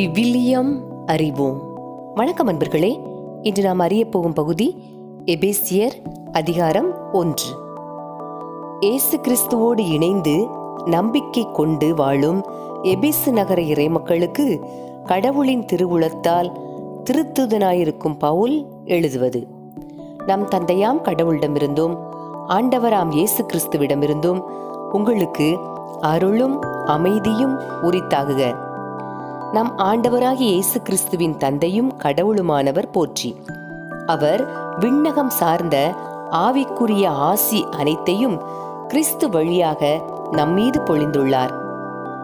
விவிலியம் அறிவோம். வணக்கம் அன்பர்களே இன்று நாம் அறிய போகும் பகுதி எபேசியர் அதிகாரம் ஒன்று. இயேசு கிறிஸ்துவோடு இணைந்து நம்பிக்கை கொண்டு வாழும் எபேசு நகர இறைமக்களுக்கு கடவுளின் திருவுளத்தால் திருத்துதனாயிருக்கும் பவுல் எழுதுவது. நம் தந்தையாம் கடவுளிடமிருந்தும் ஆண்டவராம் இயேசு கிறிஸ்துவிடமிருந்தும் உங்களுக்கு அருளும் அமைதியும் உரித்தாகுக. நம் ஆண்டவராகிய இயேசு கிறிஸ்துவின் தந்தையும் கடவுளுமானவர் போற்றி. அவர் விண்ணகம் சார்ந்த ஆவிக்குரிய ஆசி அனைத்தையும் கிறிஸ்து வழியாக நம்மீது பொழிந்துள்ளார்.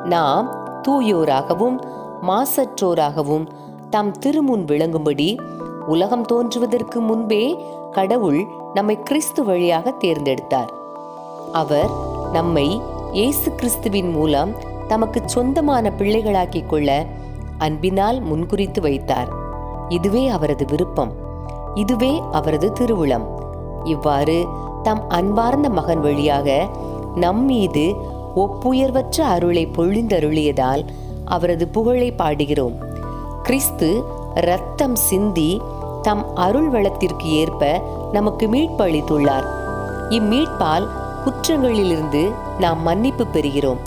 நாம் தூயோராகவும் மாசற்றோராகவும் தம் திருமுன் விளங்கும்படி உலகம் தோன்றுவதற்கு முன்பே கடவுள் நம்மை கிறிஸ்து வழியாக தேர்ந்தெடுத்தார். அவர் நம்மை இயேசு கிறிஸ்துவின் மூலம் தமக்கு சொந்தமான பிள்ளைகளாக்கிக் கொள்ள அன்பினால் முன்குறித்து வைத்தார். இதுவே அவரது விருப்பம். இதுவே அவரது திருவுளம். இவ்வாறு தம் அன்பார்ந்த மகன் வழியாக நம் மீது ஒப்புயர்வற்ற அருளை பொழிந்தருளியதால் அவரது புகழை பாடுகிறோம். கிறிஸ்து இரத்தம் சிந்தி தம் அருள் வளத்திற்கு ஏற்ப நமக்கு மீட்பு அளித்துள்ளார் இம்மீட்பால் குற்றங்களிலிருந்து நாம் மன்னிப்பு பெறுகிறோம்.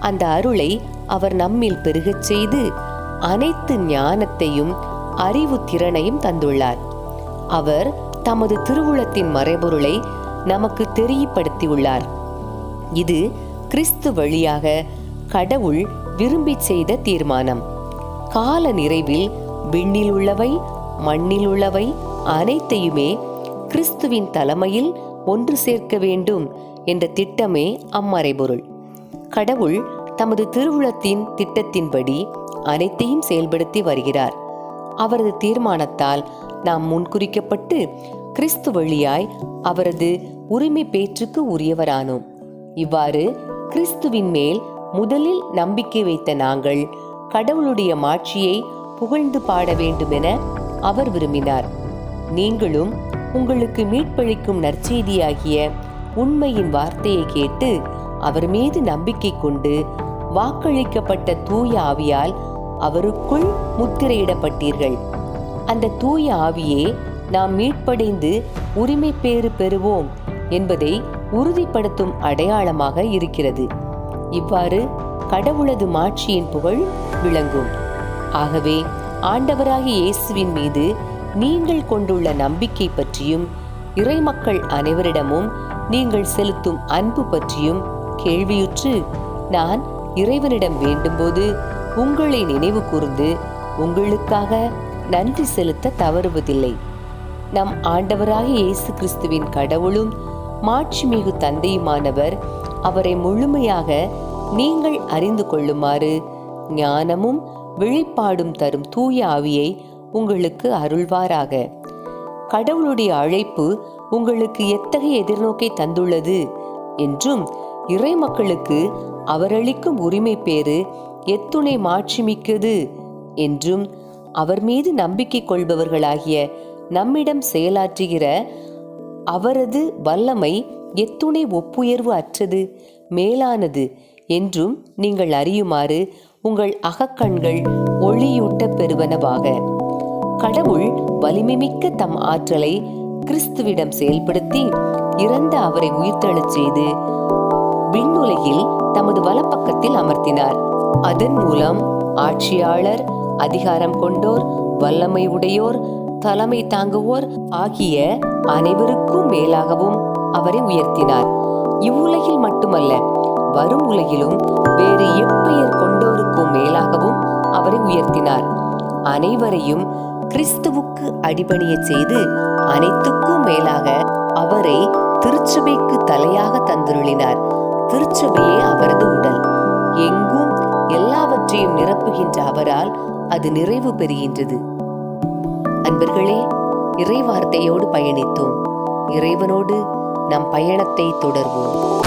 அந்த அருளை அவர் நம்மில் பெருகச் செய்து அனைத்து ஞானத்தையும் அறிவு திறனையும் தந்துள்ளார். அவர் தமது திருவுளத்தின் மறைபொருளை நமக்கு தெரியப்படுத்தியுள்ளார். இது கிறிஸ்து வழியாக கடவுள் விரும்பி செய்த தீர்மானம். கால நிறைவில் விண்ணில் உள்ளவை மண்ணில் உள்ளவை அனைத்தையுமே கிறிஸ்துவின் தலைமையில் ஒன்று சேர்க்க வேண்டும் என்ற திட்டமே அம்மறைபொருள். கடவுள் தமது திருவுளத்தின் திட்டத்தின்படி அனைத்தையும் செயல்படுத்தி வருகிறார். அவரது தீர்மானத்தால் நாம் முன்குறிக்கப்பட்டு கிறிஸ்து வழியாய் அவரது உரிமை பேற்றுக்கு உரியவரானோம். இவ்வாறு கிறிஸ்துவின் மேல் முதலில் நம்பிக்கை வைத்த நாங்கள் கடவுளுடைய மாட்சியை புகழ்ந்து பாட வேண்டுமென அவர் விரும்பினார். நீங்களும் உங்களுக்கு மீட்பளிக்கும் நற்செய்தியாகிய உண்மையின் வார்த்தையை கேட்டு அவர் மீது நம்பிக்கை கொண்டு வாக்களிக்கப்பட்ட தூய ஆவியால் அவருக்குள் முத்திரையிடப்பட்டீர்கள். அந்த தூய ஆவியே நாம் மீட்படைந்து உரிமை பேறு பெறுவோம் என்பதை உறுதிப்படுத்தும் அடையாளமாக இருக்கிறது. இவ்வாறு கடவுளது மாட்சியின் புகழ் விளங்கும். ஆகவே ஆண்டவராகிய இயேசுவின் மீது நீங்கள் கொண்டுள்ள நம்பிக்கை பற்றியும் இறைமக்கள் அனைவரிடமும் நீங்கள் செலுத்தும் அன்பு பற்றியும் கேள்வியுற்று நான் இறைவனிடம் வேண்டும்போது உங்களை நினைவு கூர்ந்து உங்களுக்காக நன்றி செலுத்த தவறுவதில்லை. நம் ஆண்டவராக இயேசு கிறிஸ்துவின் கடவுளும் மாட்சிமிகு தந்தையுமானவர் அவரை முழுமையாக நீங்கள் அறிந்து கொள்ளுமாறு ஞானமும் விழிப்பாடும் தரும் தூய ஆவியை உங்களுக்கு அருள்வாராக. கடவுளுடைய அழைப்பு உங்களுக்கு எத்தகைய எதிர்நோக்கை தந்துள்ளது? என்றும் இறை மக்களுக்கு அவரளிக்கும் உரிமை பேறு எத்துணை மாட்சிமிக்கது என்றும் அவர் மீது நம்பிக்கை கொள்பவர்களாகிய நம்மிடம் செயலாற்றுகிற அவரது வல்லமை எத்துணை ஒப்புயர்வு அற்றது மேலானது என்றும் நீங்கள் அறியுமாறு உங்கள் அகக்கண்கள் ஒளியூட்ட பெறுவனவாக. கடவுள் வலிமைமிக்க தம் ஆற்றலை கிறிஸ்துவிடம் செயல்படுத்தி இறந்த அவரை உயிர்த்தெழச் செய்து விண்ணுலகில் தமது வலப்பக்கத்தில் அமர்த்தினார். அதன் மூலம் ஆட்சியாளர் அதிகாரம் கொண்டோர் வல்லமை உடையோர் தலைமை தாங்குவோர் ஆகிய அனைவருக்கும் மேலாகவும் அவரை உயர்த்தினார். இவ்வுலகில் மட்டுமல்ல வரும் உலகிலும் வேறு எப்பெயர் கொண்டோருக்கும் மேலாகவும் அவரை உயர்த்தினார். அனைவரையும் கிறிஸ்துவுக்கு அடிபணிய செய்து அனைத்துக்கும் மேலாக அவரை திருச்சபைக்கு தலையாக தந்துருளினார். திருச்சபையே அவரது உடல். எங்கும் எல்லாவற்றையும் நிரப்புகின்ற அவரால் அது நிறைவு பெறுகின்றது. அன்பர்களே இறைவார்த்தையோடு பயணித்தோம். இறைவனோடு நம் பயணத்தை தொடர்வோம்.